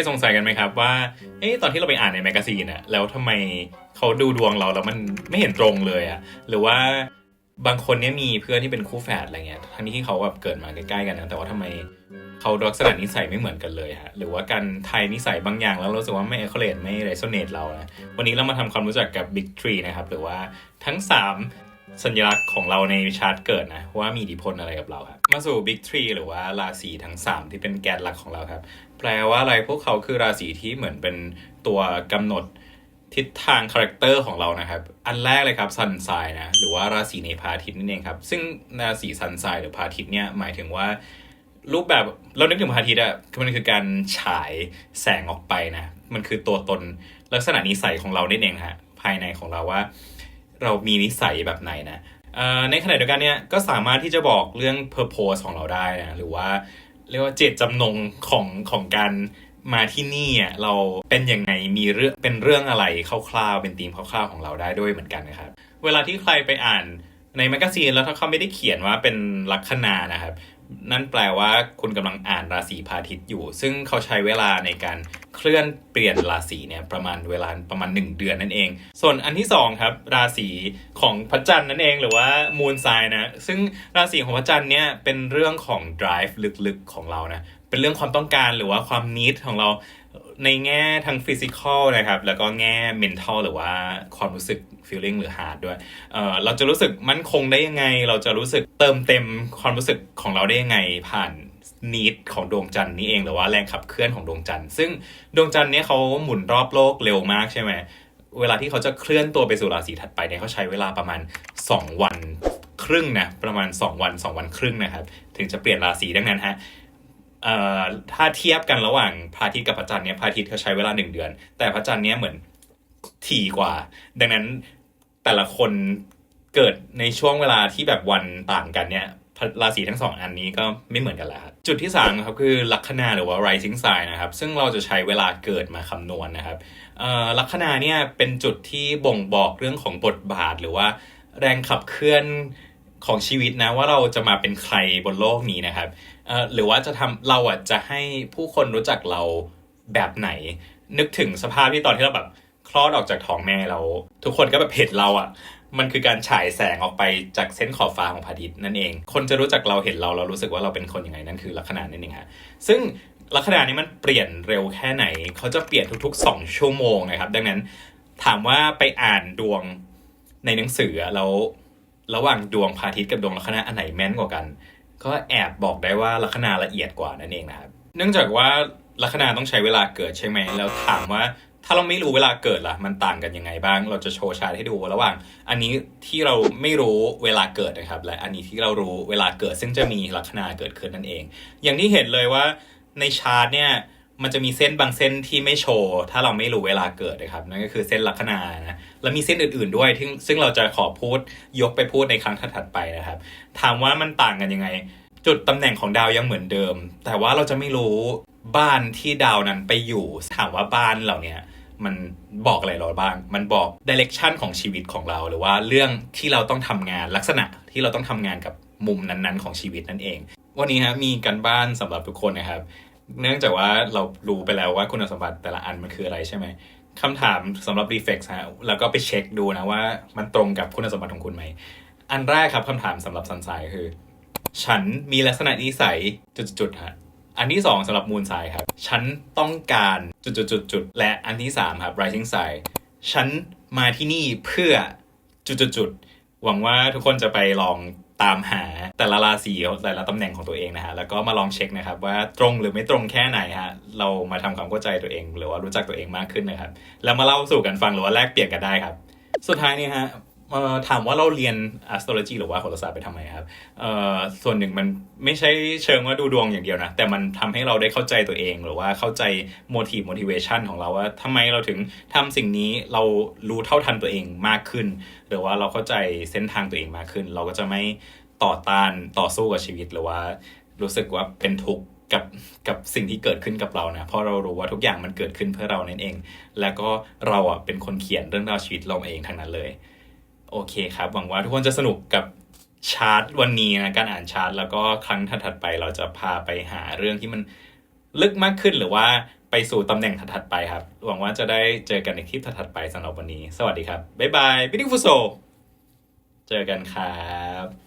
ยสงสัยกันไหมครับว่า เอ๊ะตอนที่เราไปอ่านในแมกกาซีนอะแล้วทำไมเขาดูดวงเราแล้วมันไม่เห็นตรงเลยอะหรือว่าบางคนเนี่ยมีเพื่อนที่เป็นคู่แฝดอะไรเงี้ย ทั้งที่เขาแบบเกิดมาใกล้ๆกันนะแต่ว่าทำไมเขาลักษณะนิสัยไม่เหมือนกันเลยฮะ หรือว่าการไทยนิสัยบางอย่างแล้วรู้สึกว่าไม่เอเคเลตไม่เรโซเนตเรานะ วันนี้เรามาทำความรู้จักกับ Big Tree นะครับ หรือว่าทั้ง 3 สัญลักษณ์ของเราในชาร์ตเกิดนะ ว่ามีอิทธิพลอะไรกับเราครับ มาสู่ Big Tree หรือว่าราศีทั้ง 3 ที่เป็นแกนหลักของเราครับ แปลว่าอะไรพวกเขาคือราศีที่เหมือนเป็นตัวกำหนดทิศทางคาแรคเตอร์ของเรานะครับ อันแรกเลยครับซันไซนะหรือว่าราศีในพระอาทิตย์นั่นเองครับ ซึ่งราศีซันไซหรือพระอาทิตย์เนี่ยหมายถึงว่ารูปแบบเรานึกถึงพระอาทิตย์อะคือมันคือการฉายแสงออกไปนะ มันคือตัวตนลักษณะนิสัยของเรานี่เองฮะภายในของเราว่า เรามีนิสัยแบบไหนนะเอ่อในขณะเดียวกันเนี่ยก็สามารถที่จะบอกเรื่อง purpose ของเราได้นะหรือว่าเรียกว่าเจตจำนงของของการมาที่นี่อะเราเป็นยังไงมีเรื่องเป็นเรื่องอะไรคร่าวๆเป็นธีมคร่าวๆของเราได้ด้วยเหมือนกันนะครับ เวลาที่ใครไปอ่าน ในแมกกาซีนแล้วถ้าเขาไม่ได้เขียนว่าเป็นลัคนานะครับ นั่นแปลว่าคุณกำลังอ่านราศีพาทิตย์อยู่ ซึ่งเขาใช้เวลาในการเคลื่อนเปลี่ยนราศีเนี่ยประมาณเวลาประมาณ 1 เดือนนั่นเอง ส่วนอันที่2ครับราศีของพระจันทร์นั่นเองหรือว่ามูนไซน์นะซึ่งราศีของพระจันทร์เนี่ยเป็นเรื่องของ drive ลึกๆของเรานะเป็นเรื่องความต้องการหรือว่าความนิดของเราในแง่ทั้งฟิสิกอลนะครับ แล้วก็แง่ mental หรือว่าความรู้สึก feeling หรือ heart ด้วยเอ่อเราจะรู้สึกมั่นคงได้ยังไง เราจะรู้สึกเติมเต็มความรู้สึกของเราได้ยังไงผ่านนิดของดวงจันทร์นี้เองหรือว่าแรงขับเคลื่อนของดวงจันทร์ซึ่งดวงจันทร์เนี้ยเขาหมุนรอบโลกเร็วมากใช่ไหมเวลาที่เขาจะเคลื่อนตัวไปสู่ราศีถัดไปเนี่ยเขาใช้เวลาประมาณ 2 วันครึ่งนะประมาณ 2 วัน 2 วันครึ่งนะครับ ถึงจะเปลี่ยนราศีดังนั้นฮะเอ่อถ้าเทียบกันระหว่างพระอาทิตย์กับพระจันทร์เนี่ยพระอาทิตย์เขาใช้เวลาหนึ่งเดือน แต่พระจันทร์เนี่ยเหมือนถี่กว่า ดังนั้น แต่ละคนเกิดในช่วงเวลาที่แบบวันต่างกันเนี่ยราศีทั้งสองอันนี้ก็ไม่เหมือนกันแล้วครับจุดที่3ครับคือลัคนาหรือว่า rising sign นะครับ ซึ่งเราจะใช้เวลาเกิดมาคำนวณนะครับลัคนาเนี่ยเป็นจุดที่บ่งบอกเรื่องของบทบาท หรือว่าแรงขับเคลื่อนของชีวิตนะว่าเราจะมาเป็นใครบนโลกนี้นะครับหรือว่าจะทำเราอะจะให้ผู้คนรู้จักเราแบบไหน นึกถึงสภาพที่ตอนที่เราแบบ คลอดออกจากท้องแม่เรา ทุกคนก็แบบเห็นเราอะ มันคือการฉายแสงออกไปจากเส้นขอบฟ้าของพระอาทิตย์นั่นเอง คนจะรู้จักเราเห็นเราเรารู้สึกว่าเราเป็นคนยังไงนั่นคือลัคนานั่นเองฮะซึ่งลัคนานี้มันเปลี่ยนเร็วแค่ไหน เขาจะเปลี่ยนทุกๆ 2 ชั่วโมงนะครับ ดังนั้นถามว่าไปอ่านดวงในหนังสือแล้วระหว่างดวงพระอาทิตย์กับดวงลัคนาอันไหนแม่นกว่ากัน ก็แอบบอกได้ว่าลัคนาละเอียดกว่านั่นเองนะครับ เนื่องจากว่าลัคนาต้องใช้เวลาเกิดใช่ไหมแล้วถามว่า ถ้าเราไม่รู้เวลาเกิดล่ะ มันต่างกันยังไงบ้าง เราจะโชว์ชาร์ตให้ดูระหว่าง อันนี้ที่เราไม่รู้เวลาเกิดนะครับ และอันนี้ที่เรารู้เวลาเกิด ซึ่งจะมีลัคนาเกิดขึ้นนั่นเอง อย่างที่เห็นเลยว่าในชาร์ตเนี่ยมันจะมีเส้นบางเส้นที่ไม่โชว์ถ้าเราไม่รู้เวลาเกิดนะครับนั่นก็คือเส้นลัคนานะแล้วมีเส้นอื่นๆด้วยที่ซึ่งเราจะขอพูดยกไปพูดในครั้งถัดไปนะครับ ถามว่ามันต่างกันยังไง จุดตำแหน่งของดาวยังเหมือนเดิม แต่ว่าเราจะไม่รู้บ้านที่ดาวนั้นไปอยู่ ถามว่าบ้านเหล่านี้ มันบอกอะไรเราบ้าง มันบอกดิเรกชันของชีวิตของเรา หรือว่าเรื่องที่เราต้องทำงานลักษณะที่เราต้องทำงานกับมุมนั้นๆ ของชีวิตนั่นเอง วันนี้ฮะมีกันบ้านสำหรับทุกคนนะครับ เนื่องจากว่าเรารู้ไปแล้วว่าคุณสมบัติแต่ละอันมันคืออะไรใช่ไหมคำถามสำหรับ reflex ฮะแล้วก็ไปเช็คดูนะว่ามันตรงกับคุณสมบัติของคุณไหม อันแรกครับคำถามสำหรับสันสายคือ ฉันมีลักษณะนิสัยจุดๆฮะ อันที่สองสำหรับมูนไซครับ ฉันต้องการจุดๆๆและอันที่สามครับ rising side ฉันมาที่นี่เพื่อจุดๆๆหวังว่าทุกคนจะไปลองตามหาแต่ละราศีแต่ละตำแหน่งของตัวเองนะฮะ แล้วก็มาลองเช็คนะครับว่าตรงหรือไม่ตรงแค่ไหนฮะ เรามาทำความเข้าใจตัวเอง หรือว่ารู้จักตัวเองมากขึ้นนะครับ แล้วมาเล่าสู่กันฟังหรือว่าแลกเปลี่ยนกันได้ครับ สุดท้ายนี่ฮะ ถามว่าเราเรียน astrology หรือว่าโหราศาสตร์ไปทำไมครับเออส่วนหนึ่งมันไม่ใช่เชิงว่าดูดวงอย่างเดียวนะ แต่มันทำให้เราได้เข้าใจตัวเองหรือว่าเข้าใจ motive motivation ของเราว่าทำไมเราถึงทำสิ่งนี้เรารู้เท่าทันตัวเองมากขึ้น หรือว่าเราเข้าใจเส้นทางตัวเองมากขึ้น เราก็จะไม่ต่อต้านต่อสู้กับชีวิตหรือว่า รู้สึกว่าเป็นทุกข์กับกับสิ่งที่เกิดขึ้นกับเรานะเพราะเรารู้ว่าทุกอย่างมันเกิดขึ้นเพื่อเรานั่นเอง แล้วก็เราอะเป็นคนเขียนเรื่องราวชีวิตเราเองทั้งนั้นเลย โอเคครับ หวังว่าทุกคนจะสนุกกับชาร์ตวันนี้นะการอ่านชาร์ตแล้วก็ครั้งถัดๆไปเราจะพาไปหาเรื่องที่มันลึกมากขึ้นหรือว่าไปสู่ตำแหน่งถัดๆไปครับ หวังว่าจะได้เจอกันในคลิปถัดๆไปสำหรับวันนี้ สวัสดีครับ บ๊ายบาย บิดิฟูโซ เจอกันครับ